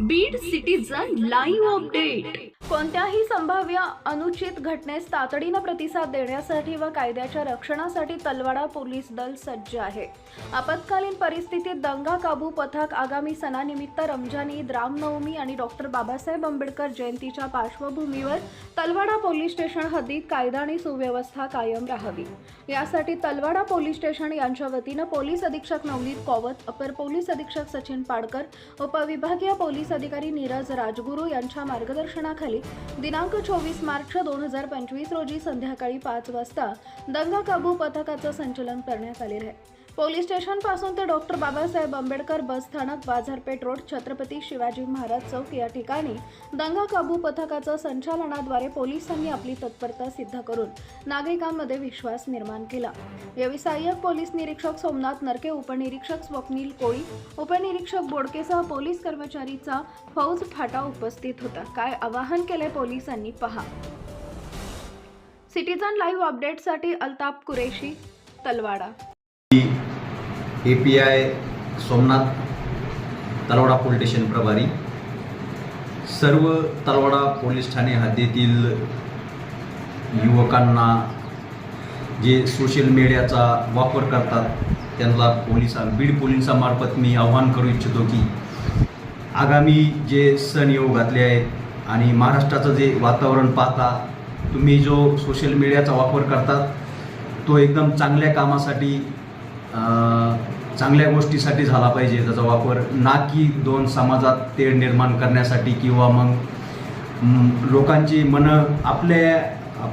Beed citizen live update. कोणत्याही संभाव्य अनुचित घटनेस तातडीनं प्रतिसाद देण्यासाठी व कायद्याच्या रक्षणासाठी तलवाडा पोलीस दल सज्ज आहे. आपत्कालीन परिस्थितीत दंगा काबू पथक आगामी सणानिमित्त रमजान ईद रामनवमी आणि डॉक्टर बाबासाहेब आंबेडकर जयंतीच्या पार्श्वभूमीवर तलवाडा पोलीस स्टेशन हद्दीत कायदा आणि सुव्यवस्था कायम राहावी. यासाठी तलवाडा पोलीस स्टेशन यांच्या वतीनं पोलीस अधीक्षक नवनीत कॉवत अपर पोलीस अधीक्षक सचिन पाडकर उपविभागीय पोलीस अधिकारी नीरज राजगुरू यांच्या मार्गदर्शनाखाली दिनांक चोवीस मार्च दोन हजार पंचवीस रोजी संध्याकाळी पाच वाजता दंगा काबू पथकाचं संचलन करण्यात आलेलं आहे. पोलीस स्टेशनपासून ते डॉक्टर बाबासाहेब आंबेडकर बस स्थानक बाजारपेठ रोड छत्रपती शिवाजी महाराज चौक या ठिकाणी दंगा काबू पथकाचं संचालनाद्वारे पोलिसांनी आपली तत्परता सिद्ध करून नागरिकांमध्ये विश्वास निर्माण केला. यावेळी सहाय्यक पोलीस निरीक्षक सोमनाथ नरके उपनिरीक्षक स्वप्नील कोळी उपनिरीक्षक बोडकेसह पोलीस कर्मचारीचा फौज फाटा उपस्थित होता. काय आवाहन केले पोलिसांनी? पहा. सिटीजन लाईव्ह अपडेटसाठी Altaf Qureshi Talwada. A P I Somnath Talwada police station प्रभारी. सर्व तलवाडा पोलीस ठाणे हद्दीतील युवकांना जे सोशल मीडियाचा वापर करतात त्यांना पोलिसां बीड पोलिसांमार्फत मी आव्हान करू इच्छितो की आगामी जे सण येऊ घातले आहेत आणि महाराष्ट्राचं जे वातावरण पाहता तुम्ही जो सोशल मीडियाचा वापर करतात तो एकदम चांगल्या कामासाठी चांगल्या गोष्टीसाठी झाला पाहिजे. त्याचा वापर ना की दोन समाजात तेढ निर्माण करण्यासाठी किंवा मग लोकांची मनं आपल्या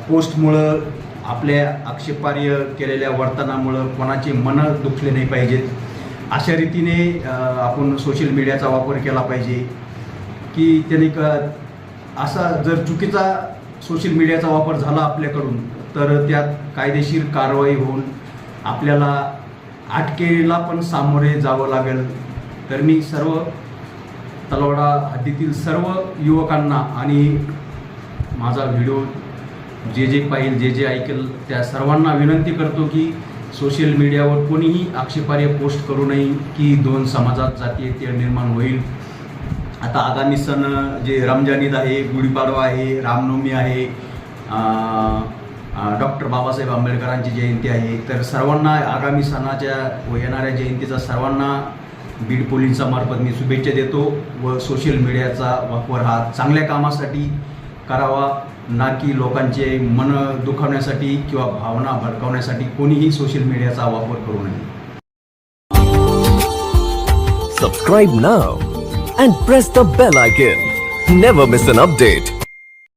पोस्टमुळं आपल्या आक्षेपार्य केलेल्या वर्तनामुळं कोणाची मनं दुखले नाही पाहिजेत. अशा रीतीने आपण सोशल मीडियाचा वापर केला पाहिजे की त्याने क असा जर चुकीचा सोशल मीडियाचा वापर झाला आपल्याकडून तर त्यात कायदेशीर कारवाई होऊन आपल्याला अटकेला पण सामोरे जावं लागेल. तर मी सर्व तलवाडा हद्दीतील सर्व युवकांना आणि माझा व्हिडिओ जे जे पाहिल जे जे ऐकेल त्या सर्वांना विनंती करतो की सोशल मीडियावर कोणीही आक्षेपार्ह पोस्ट करू नये की दोन समाजात जातीय ते निर्माण होईल. आता आगामी सण जे रमजान ईद आहे गुढीपाडवा आहे रामनवमी आहे डॉक्टर बाबासाहेब आंबेडकरांची जयंती आहे तर सर्वांना आगामी सणाच्या व येणाऱ्या जयंतीचा सर्वांना बीड पोलिसांमार्फत मी शुभेच्छा देतो व सोशल मीडियाचा वापर हा चांगल्या कामासाठी करावा ना की लोकांचे मन दुखावण्यासाठी किंवा भावना भडकावण्यासाठी कोणीही सोशल मीडियाचा वापर करू नये Subscribe now and press the bell icon. Never miss an update.